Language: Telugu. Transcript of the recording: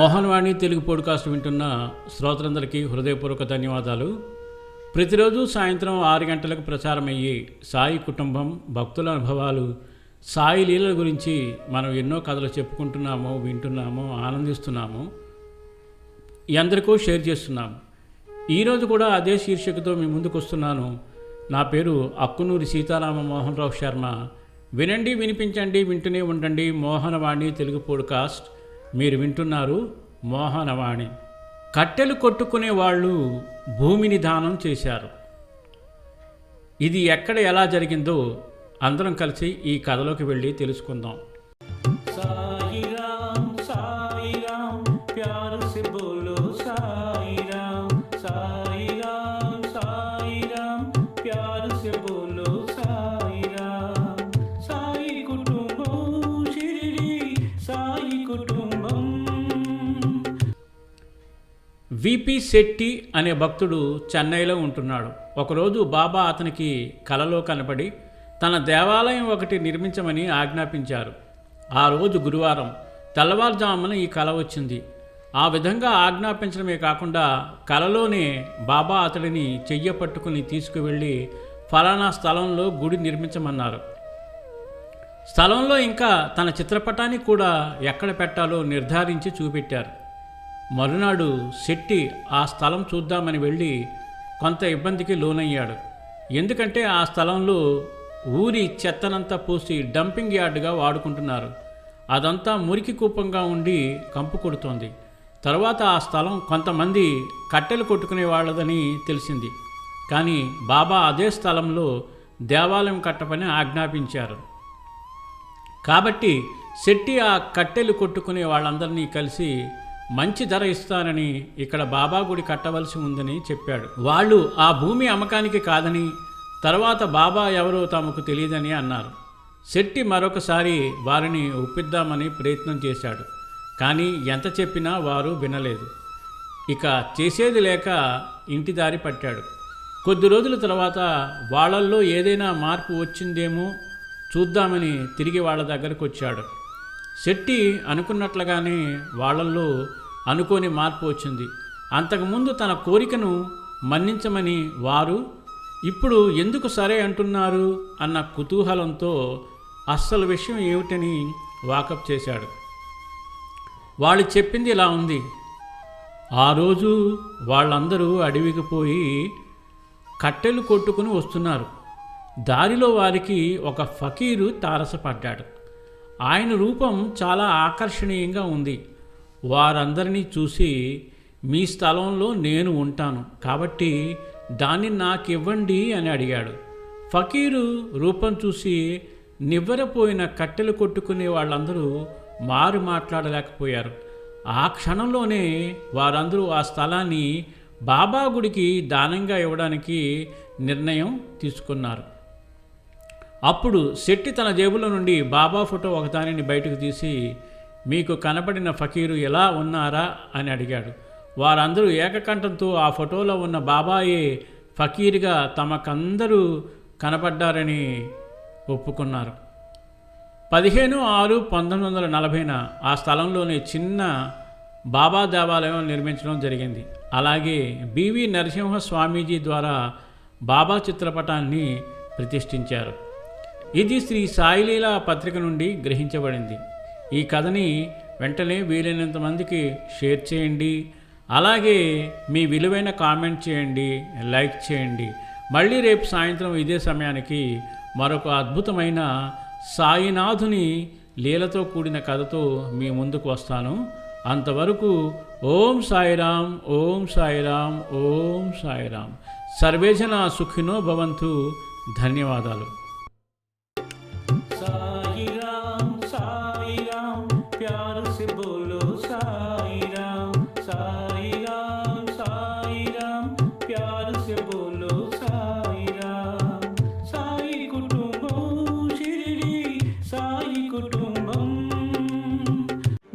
మోహన్వాణి తెలుగు పోడ్కాస్ట్ వింటున్న శ్రోతలందరికీ హృదయపూర్వక ధన్యవాదాలు. ప్రతిరోజు సాయంత్రం ఆరు గంటలకు ప్రసారమయ్యే సాయి కుటుంబం భక్తుల అనుభవాలు సాయి లీలల గురించి మనం ఎన్నో కథలు చెప్పుకుంటున్నాము వింటున్నాము ఆనందిస్తున్నాము. ఎందరికో షేర్ చేస్తున్నాము ఈరోజు కూడా అదే శీర్షికతో మీ ముందుకు వస్తున్నాను. నా పేరు అక్కునూరి సీతారామ మోహన్ రావు శర్మ. వినండి వినిపించండి వింటూనే ఉండండి మోహనవాణి తెలుగు పోడ్కాస్ట్. మీరు వింటున్నారు మోహనవాణి. కట్టెలు కొట్టుకునే వాళ్ళు భూమిని దానం చేశారు. ఇది ఎక్కడ ఎలా జరిగిందో అందరం కలిసి ఈ కథలోకి వెళ్ళి తెలుసుకుందాం. విపి శెట్టి అనే భక్తుడు చెన్నైలో ఉంటున్నాడు. ఒకరోజు బాబా అతనికి కలలో కనపడి తన దేవాలయం ఒకటి నిర్మించమని ఆజ్ఞాపించారు. ఆ రోజు గురువారం తెల్లవారుజామున ఈ కల వచ్చింది. ఆ విధంగా ఆజ్ఞాపించడమే కాకుండా కలలోనే బాబా అతడిని చెయ్య పట్టుకుని తీసుకువెళ్ళి ఫలానా స్థలంలో గుడి నిర్మించమన్నారు. స్థలంలో ఇంకా తన చిత్రపటాన్ని కూడా ఎక్కడ పెట్టాలో నిర్ధారించి చూపెట్టారు. మరునాడు శెట్టి ఆ స్థలం చూద్దామని వెళ్ళి కొంత ఇబ్బందికి లోనయ్యాడు. ఎందుకంటే ఆ స్థలంలో ఊరి చెత్తనంతా పూసి డంపింగ్ యార్డుగా వాడుకుంటున్నారు. అదంతా మురికి కూపంగా ఉండి కంపు కొడుతోంది. తర్వాత ఆ స్థలం కొంతమంది కట్టెలు కొట్టుకునే వాళ్ళదని తెలిసింది. కానీ బాబా అదే స్థలంలో దేవాలయం కట్టపని ఆజ్ఞాపించారు. కాబట్టి శెట్టి ఆ కట్టెలు కొట్టుకునే వాళ్ళందరినీ కలిసి మంచి ధర ఇస్తానని ఇక్కడ బాబా గుడి కట్టవలసి ఉందని చెప్పాడు. వాళ్ళు ఆ భూమి అమ్మకానికి కాదని తర్వాత బాబా ఎవరో తమకు తెలియదని అన్నారు. శెట్టి మరొకసారి వారిని ఒప్పిద్దామని ప్రయత్నం చేశాడు. కానీ ఎంత చెప్పినా వారు వినలేదు. ఇక చేసేది లేక ఇంటి దారి పట్టాడు. కొద్ది రోజుల తర్వాత వాళ్ళల్లో ఏదైనా మార్పు వచ్చిందేమో చూద్దామని తిరిగి వాళ్ళ దగ్గరకు వచ్చాడు శెట్టి అనుకున్నట్లుగానే వాళ్ళల్లో అనుకోని మార్పు వచ్చింది. అంతకుముందు తన కోరికను మన్నించమని వారు ఇప్పుడు ఎందుకు సరే అంటున్నారు? అన్న కుతూహలంతో అస్సలు విషయం ఏమిటని వాకప్ చేశాడు. వాళ్ళు చెప్పింది ఇలా ఉంది. ఆ రోజు వాళ్ళందరూ అడవికి పోయి కట్టెలు కొట్టుకుని వస్తున్నారు. దారిలో వారికి ఒక ఫకీరు తారసపడ్డాడు. ఆయన రూపం చాలా ఆకర్షణీయంగా ఉంది. వారందరినీ చూసి మీ స్థలంలో నేను ఉంటాను కాబట్టి దాన్ని నాకు ఇవ్వండి అని అడిగాడు. ఫకీరు రూపం చూసి నివ్వెరపోయిన కట్టెలు కొట్టుకునే వాళ్ళందరూ మారు మాట్లాడలేకపోయారు. ఆ క్షణంలోనే వారందరూ ఆ స్థలాన్ని బాబా గుడికి దానంగా ఇవ్వడానికి నిర్ణయం తీసుకున్నారు. అప్పుడు శెట్టి తన జేబులో నుండి బాబా ఫోటో ఒకదానిని బయటకు తీసి మీకు కనపడిన ఫకీరు ఎలా ఉన్నారా? అని అడిగాడు. వారందరూ ఏకకంఠంతో ఆ ఫోటోలో ఉన్న బాబాయే ఫకీర్గా తమకందరూ కనపడ్డారని ఒప్పుకున్నారు. పదిహేను ఆరు పంతొమ్మిది వందల నలభైన ఆ స్థలంలోనే చిన్న బాబా దేవాలయం నిర్మించడం జరిగింది. అలాగే బివి నరసింహ స్వామీజీ ద్వారా బాబా చిత్రపటాన్ని ప్రతిష్ఠించారు. ఇది శ్రీ సాయిలీల పత్రిక నుండి గ్రహించబడింది. ఈ కథని వెంటనే వీలైనంత మందికి షేర్ చేయండి. అలాగే మీ విలువైన కామెంట్ చేయండి లైక్ చేయండి. మళ్ళీ రేపు సాయంత్రం ఇదే సమయానికి మరొక అద్భుతమైన సాయినాథుని లీలతో కూడిన కథతో మీ ముందుకు వస్తాను. అంతవరకు ఓం సాయిరాం ఓం సాయిరాం ఓం సాయిరాం. సర్వేజన సుఖినో భవంతు. ధన్యవాదాలు.